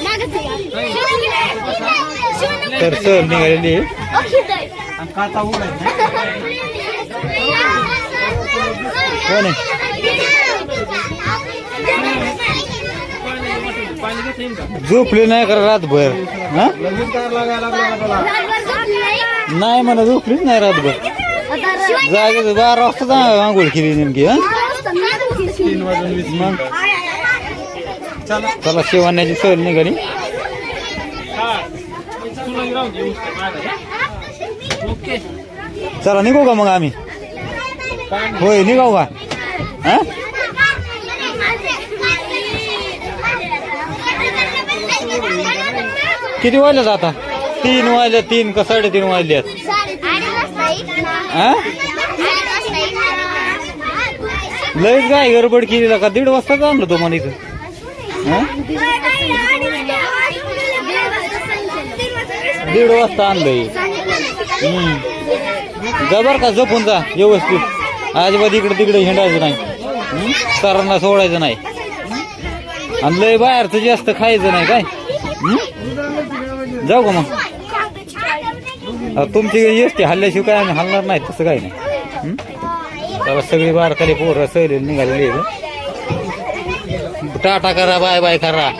मागच तर सहल निघालेली आहे. कोण झोपली नाही करा रातभर? हा? नाही मला झोपलीच नाही रातभर. जागे बारा वाजता आंघोळ केली नेमकी हा? मग. चला. शिवण्याची सहल निघाली. चला निघू का मग आम्ही? होय निघाऊ का? हा? किती वाजल्यात आता? तीन वाजल्या तीन का साडेतीन वाजल्यात हा? लयच काय गडबड केली का? दीड वाजताच आणलं तो मला इथं दीड वाजता आणलंय. जबर जा बर का जपून जा व्यवस्थित. अजिबात इकडे तिकडे हिंडायचं नाही. सरांना सोडायचं नाही. आणि लय बाहेरचं जास्त खायचं नाही काय? जाऊ का मग? तुमची एस टी हल्ल्याशिवाय काय आम्ही हलणार नाही तसं काही नाही. हम्म? सगळी बारकाली पोरं सहली निघालेली टाटा करा बाय बाय करा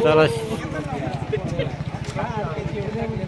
चला Thank you.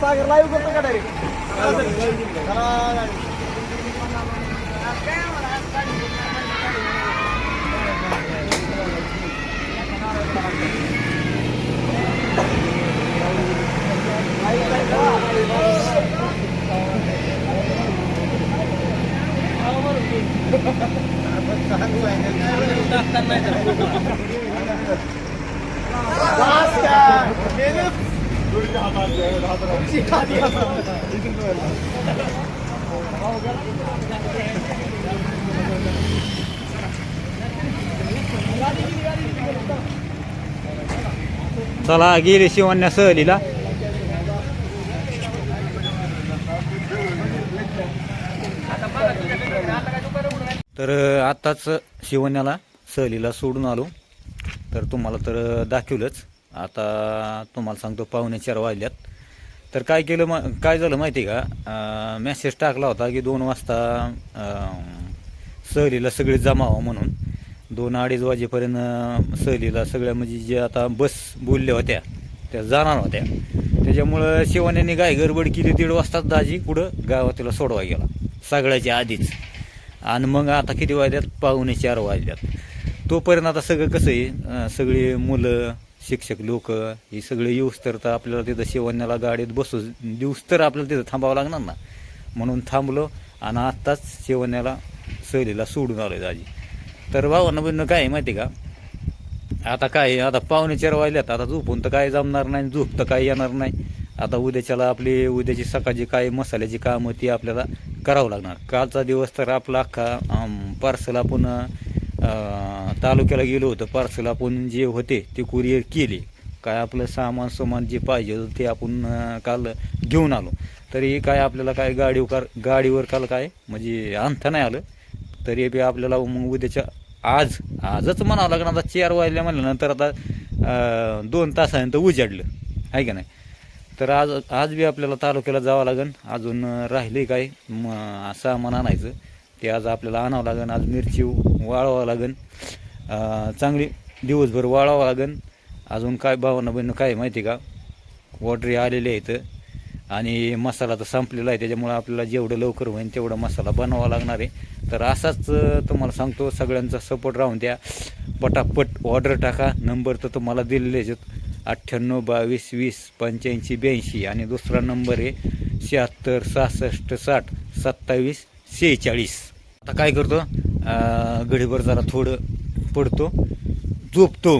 सागर लाईव्ह करतो का डायरेक्ट चला गेली शिवण्या सहलीला तर आत्ताच शिवण्याला सहलीला सोडून आलो. तर तुम्हाला तर दाखवलंच. आता तुम्हाला सांगतो पाहुणे चार वाजल्यात. तर काय केलं मा काय झालं माहिती आहे का? मेसेज टाकला होता की दोन वाजता सहलीला सगळे जमावं म्हणून. दोन अडीच वाजेपर्यंत सहलीला सगळ्या म्हणजे जे आता बस बोलल्या होत्या त्या जाणार होत्या. त्याच्यामुळं शिवण्याने काय गडबड केली दीड वाजताच दाजी कुठं गावातीला सोडवा गेला. सगळ्याच्या आधीच. आणि मग आता किती वाजल्यात? पाहुणे चार वाजल्यात. तोपर्यंत आता सगळं कसं आहे? सगळी मुलं शिक्षक लोक हे सगळे येऊस तर आपल्याला तिथं शिवण्याला गाडीत बसू दिवस तर आपल्याला तिथं थांबावं लागणार ना? म्हणून थांबलो आणि आत्ताच शिवण्याला सहलीला सोडून आलो दाजी तर भावांना बहिणं काय आहे माहिती आहे का? आता काय आहे, आता पाहुणे चार वाजल्यात. आता झोपून तर काय जमणार नाही झोप तर काय येणार नाही. आता उद्याच्याला आपली उद्याची सकाळची काय मसाल्याची कामं ती आपल्याला करावं लागणार. कालचा दिवस तर आपला अख्खा पार्सल आपण तालुक्याला गेलो होतं. पार्सल आपण जे होते ते कुरिअर केले. काय आपलं सामान सामान जे पाहिजे होतं ते आपण काल घेऊन आलो. तरी काय आपल्याला काय गाडीवर गाडीवर काल काय म्हणजे आणता नाही आलं. तरी बी आपल्याला मग उद्याच्या आज आजच म्हणावं लागणार. आता चार वाजल्या म्हणल्यानंतर आता दोन तासानंतर उजाडलं. आहे का नाही? तर आज आज बी आपल्याला तालुक्याला जावं लागेल अजून राहिले काय? म सामान आणायचं. ते आज आपल्याला आणावं लागेल आज मिरची वाळवावं लागेल चांगली दिवसभर वाळावं लागेल अजून काय भावना बहिणं काय माहिती का? ऑर्डरी आलेले आहेत. आणि मसाला तर संपलेला आहे. त्याच्यामुळं आपल्याला जेवढं लवकर होईल तेवढा मसाला बनवावा लागणार आहे. तर असाच तुम्हाला सांगतो सगळ्यांचा सपोर्ट राहून द्या. पटापट ऑर्डर टाका. नंबर तर तुम्हाला दिलेले आहेत. अठ्ठ्याण्णव बावीस वीस पंच्याऐंशी ब्याऐंशी आणि दुसरा नंबर आहे शहात्तर सहासष्ट साठ सत्तावीस सेहेचाळीस आता काय करतो? घडीभर जरा थोडं पडतो. झोपतो.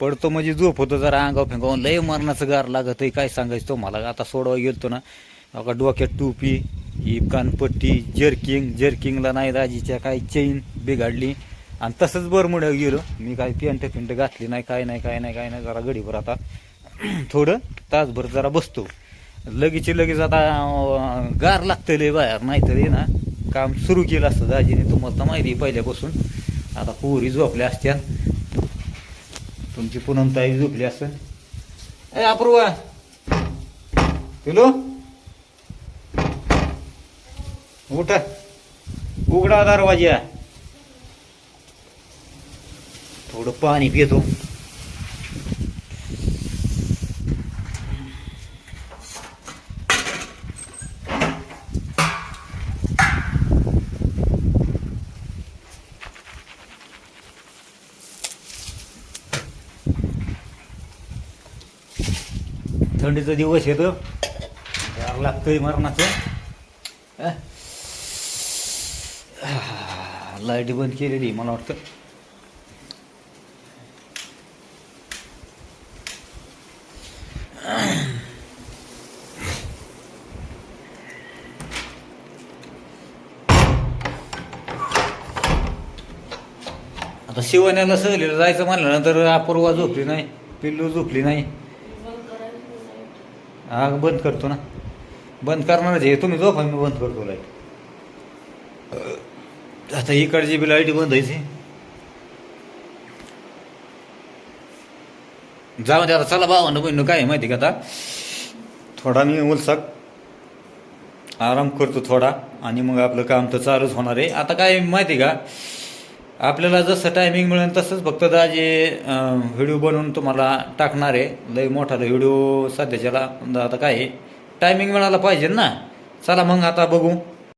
पडतो म्हणजे झोप होतो जरा अंगाव फेंगावून लय मरणाचं गार लागत आहे काय सांगायचं तो मला? आता सोडवा गेलतो ना. अका डोक्यात टोपी ही कानपट्टी जर्किंग जर्किंगला नाही दाजीच्या काय चेन बिघाडली. आणि तसंच बरमुड्या गेलो. मी काय पेंट फिंट घातली नाही काय नाही काय नाही काय नाही जरा गडीभर आता थोडं तासभर जरा बसतो. लगेच लगेच आता गार लागतं बाहेर नाहीतर ना काम सुरू केलं असतं दाजीने. तुम्हाला तर माहिती आहे पहिल्यापासून. आता पोरी झोपल्या असत्या. तुमची पुनमताई झोपली असेल. ए अपूर्वा. पिलो. उठा. उघडा दरवाजा. थोडं पाणी पितो थंडीचा दिवस येतो गार लागतोय मरणाचं लाइट बंद केलेली मला वाटतं आता शिवण्याला सहलीला जायचं म्हणल्यानंतर अपूर्वा झोपली नाही पिल्लू झोपली नाही. हा बंद करतो ना. बंद करणारच हे तुम्ही झोपा मी बंद करतो लाइट आता इकडची बी लाइट बंद व्हायची जाऊ दे आता चला भावानं बहिणं काय आहे माहिती का आता? थोडा मी उलसाक. आराम करतो थोडा. आणि मग आपलं काम तर चालूच होणार आहे. आता काय माहिती का? आपल्याला जसं टायमिंग मिळेल तसंच फक्त दाजे व्हिडिओ बनवून तुम्हाला टाकणार आहे लय मोठा व्हिडिओ सध्याच्याला आता काय आहे टायमिंग मिळाला पाहिजे ना. चला मग आता बघू.